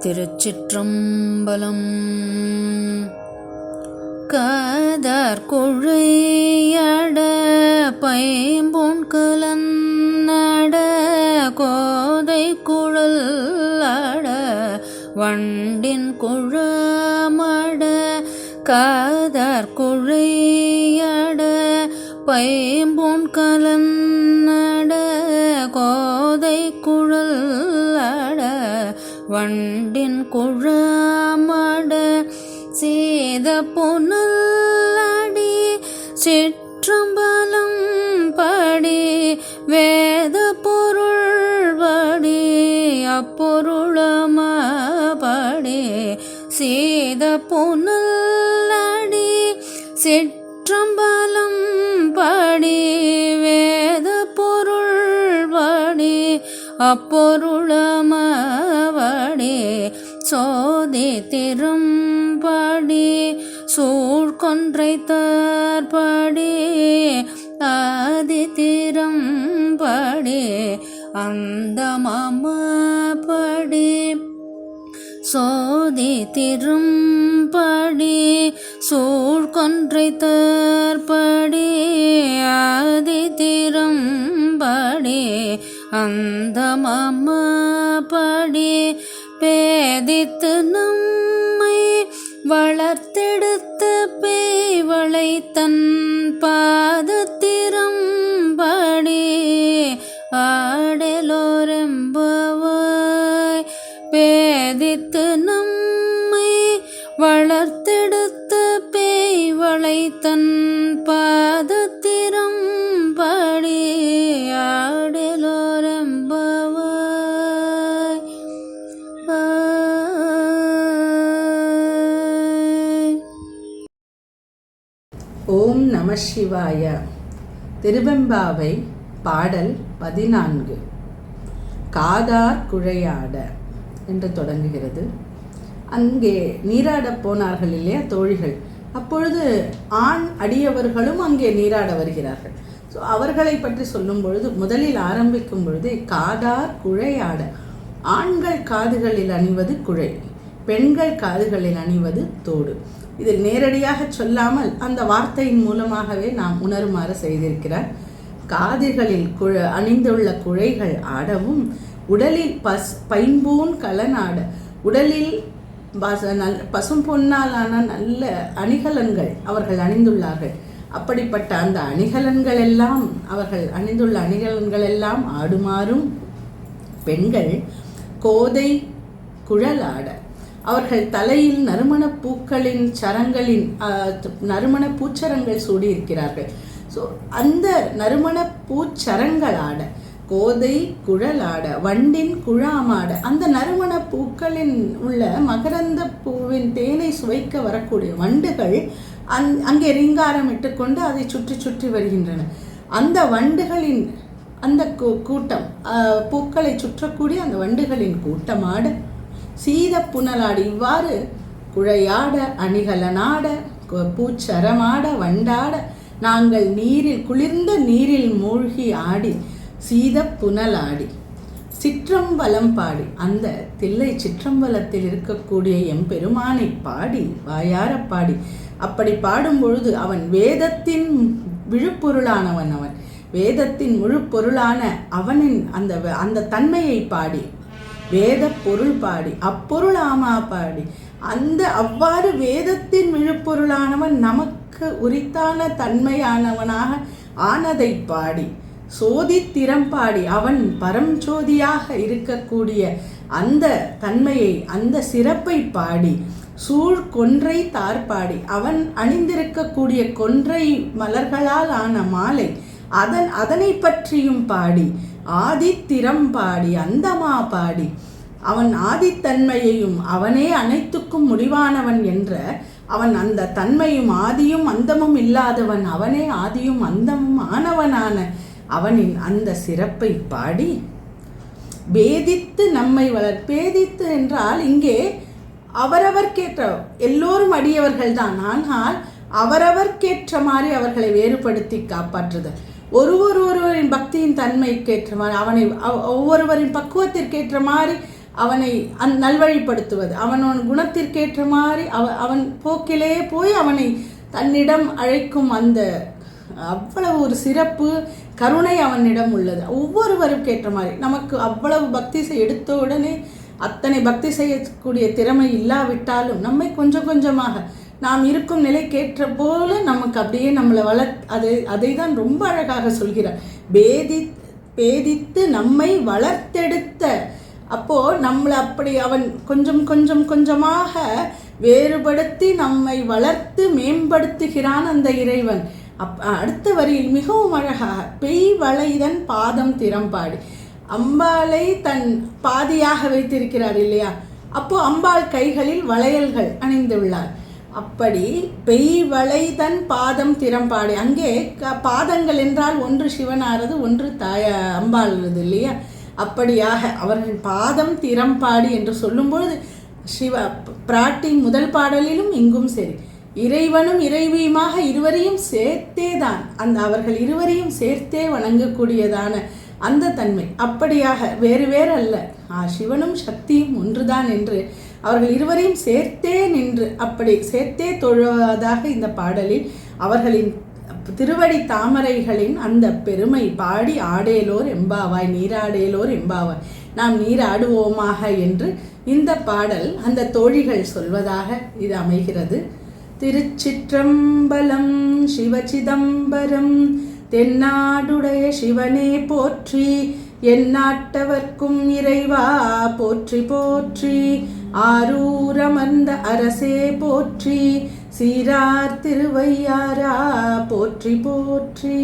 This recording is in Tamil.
திருச்சிற்றம்பலம். காதார் குழையட பைம்பொன் கலன்னட கோதை குழல் அட வண்டின் குழமட காதார் குழையட பைம்பொன் கலன்னட கோதை குழல் வண்டின் குழமட சேத புனல்லடி சிற்றம்பலம் படி வேத பொருள்படி அப்பொருளமபடி சேத புனல்லடி சிற்றம்பலம் படி. அப்பொருளமவடே சோதி திரும்படி சூழ்கொன்றை தற்படி ஆதி திறம்படி அந்த மமபடி சோதி திரும்படி சூழ்கொன்றை தற்படி ஆதி திரும்படி அந்த மாமபடி பேதித்து நம்மை வளர்த்தெடுத்து பேவளை தன் பாதத்திறம்படி ஆடலோரெம்பவாய் பேதித்து நம் ஓம் நம சிவாய. திருவெம்பாவை பாடல் பதினான்கு. காதார் குழையாட என்று தொடங்குகிறது. அங்கே நீராடப் போனார்கள் இல்லையா தோழிகள்? அப்பொழுது ஆண் அடியவர்களும் அங்கே நீராட வருகிறார்கள். ஸோ அவர்களை பற்றி சொல்லும் பொழுது முதலில் ஆரம்பிக்கும் பொழுது காதார் குழையாட. ஆண்கள் காதுகளில் அணிவது குழை பெண்கள் காதுகளில் அணிவது தோடு. இதில் நேரடியாக சொல்லாமல் அந்த வார்த்தையின் மூலமாகவே நாம் உணருமாறு செய்திருக்கிறார் காதுகளில் குழ அணிந்துள்ள குழைகள் ஆடவும் உடலில் பஸ் பைம்பூன் கலனாட உடலில் பச நல் பசும் பொன்னாலான நல்ல அணிகலன்கள் அவர்கள் அணிந்துள்ளார்கள். அப்படிப்பட்ட அந்த அணிகலன்கள் எல்லாம் அவர்கள் அணிந்துள்ள அணிகலன்கள் எல்லாம் ஆடுமாறும் பெண்கள் கோதை குழலாட அவர்கள் தலையில் நறுமணப் பூக்களின் சரங்களின் நறுமண நறுமணப் பூச்சரங்கள் சூடியிருக்கிறார்கள். ஸோ அந்த நறுமண பூச்சரங்களாட கோதை குழலாட வண்டின் குழாமாட அந்த நறுமணப் பூக்களின் உள்ள மகரந்த பூவின் தேனை சுவைக்க வரக்கூடிய வண்டுகள் அங் அங்கே ரிங்காரம் இட்டுக்கொண்டு அதை சுற்றி சுற்றி வருகின்றன. அந்த வண்டுகளின் அந்த கூ- கூட்டம் பூக்களை சுற்றக்கூடிய அந்த வண்டுகளின் கூட்டமாட சீத புனலாடு இவ்வாறு குழையாட அணிகலனாட கு- பூச்சரமாட வண்டாட நாங்கள் நீரில் குளிர்ந்த நீரில் மூழ்கி ஆடி சீத புனலாடி. சிற்றம்பலம் பாடி அந்த தில்லை சிற்றம்பலத்தில் இருக்கக்கூடிய எம்பெருமானை பாடி வாயார பாடி. அப்படி பாடும் பொழுது அவன் வேதத்தின் விழுப்பொருளானவன் அவன். வேதத்தின் முழு பொருளான அவனின் அந்த அந்த தன்மையை பாடி வேத பொருள் பாடி அப்பொருள் ஆமா பாடி அந்த அவ்வாறு வேதத்தின் விழுப்பொருளானவன் நமக்கு உரித்தான தன்மையானவனாக ஆனதை பாடி சோதி பாடி அவன் பரஞ்சோதியாக இருக்கக்கூடிய அந்த தன்மையை அந்த சிறப்பை பாடி சூழ் கொன்றை தார்பாடி. அவன் அணிந்திருக்கக்கூடிய கொன்றை மலர்களால் ஆன மாலை அதன் அதனை பற்றியும் பாடி ஆதித்திரம் பாடி அந்தமா பாடி. அவன் ஆதித்தன்மையையும் அவனே அனைத்துக்கும் முடிவானவன் என்ற அவன் அந்த தன்மையும் ஆதியும் அந்தமும் இல்லாதவன் அவனே ஆதியும் அந்தமும் ஆனவனான அவனின் அந்த சிறப்பை பாடி பேதித்து நம்மை வளர் பேதித்து என்றால் இங்கே அவரவர்க்கேற்ற எல்லோரும் அடியவர்கள் தான் ஆனால் அவரவர்க்கேற்ற மாதிரி அவர்களை வேறுபடுத்தி காப்பாற்றுதல். ஒரு ஒரு ஒருவரின் பக்தியின் தன்மைக்கேற்ற மாதிரி அவனை அவ்- ஒவ்வொருவரின் பக்குவத்திற்கேற்ற மாதிரி அவனை அந் நல்வழிப்படுத்துவது. அவனோட குணத்திற்கேற்ற மாதிரி அவ அவன் போக்கிலே போய் அவனை தன்னிடம் அழைக்கும் அந்த அவ்வளவு ஒரு சிறப்பு கருணை அவனிடம் உள்ளது. ஒவ்வொருவருக்கு ஏற்ற மாதிரி நமக்கு அவ்வளவு பக்தி செய் எடுத்த உடனே அத்தனை பக்தி செய்யக்கூடிய திறமை இல்லாவிட்டாலும் நம்மை கொஞ்சம் கொஞ்சமாக நாம் இருக்கும் நிலைக்கேற்ற போல நமக்கு அப்படியே நம்மளை வள அதை அதை தான் ரொம்ப அழகாக சொல்கிறார். பேதி பேதித்து நம்மை வளர்த்தெடுத்த அப்போ நம்மளை அப்படி அவன் கொஞ்சம் கொஞ்சம் கொஞ்சமாக வேறுபடுத்தி நம்மை வளர்த்து மேம்படுத்துகிறான் அந்த இறைவன். அப் அடுத்த வரியில் மிகவும் அழகாக பெய் வளைதன் பாதம் திறம்பாடி. அம்பாளை தன் பாதியாக வைத்திருக்கிறார் இல்லையா? அப்போ அம்பாள் கைகளில் வளையல்கள் அணிந்துள்ளார். அப்படி பெய் வளைதன் பாதம் திறம்பாடி. அங்கே க பாதங்கள் என்றால் ஒன்று சிவனாரது ஒன்று தாய அம்பாளுது இல்லையா? அப்படியாக அவர்கள் பாதம் திறம்பாடி என்று சொல்லும்பொழுது சிவ பிராட்டி முதல் பாடலிலும் இங்கும் சரி. இறைவனும் இறைவியுமாக இருவரையும் சேர்த்தே தான் அந்த அவர்கள் இருவரையும் சேர்த்தே வணங்கக்கூடியதான அந்த தன்மை. அப்படியாக வேறு வேறு அல்ல ஆ சிவனும் சக்தியும் ஒன்றுதான் என்று அவர்கள் இருவரையும் சேர்த்தே நின்று அப்படி சேர்த்தே தொழுவதாக இந்த பாடலில் அவர்களின் திருவடி தாமரைகளின் அந்த பெருமை பாடி ஆடேலோர் எம்பாவாய் நீராடேலோர் எம்பாவாய் நாம் நீராடுவோமாக என்று இந்த பாடல் அந்த தோழிகள் சொல்வதாக இது அமைகிறது. திருச்சிற்றம்பலம் சிவச்சிதம்பரம் தென்னாடுடைய சிவனே போற்றி எந்நாட்டவர்க்கும் இறைவா போற்றி போற்றி ஆரூரமர்ந்த அரசே போற்றி சீரார் திருவையாரா போற்றி போற்றி.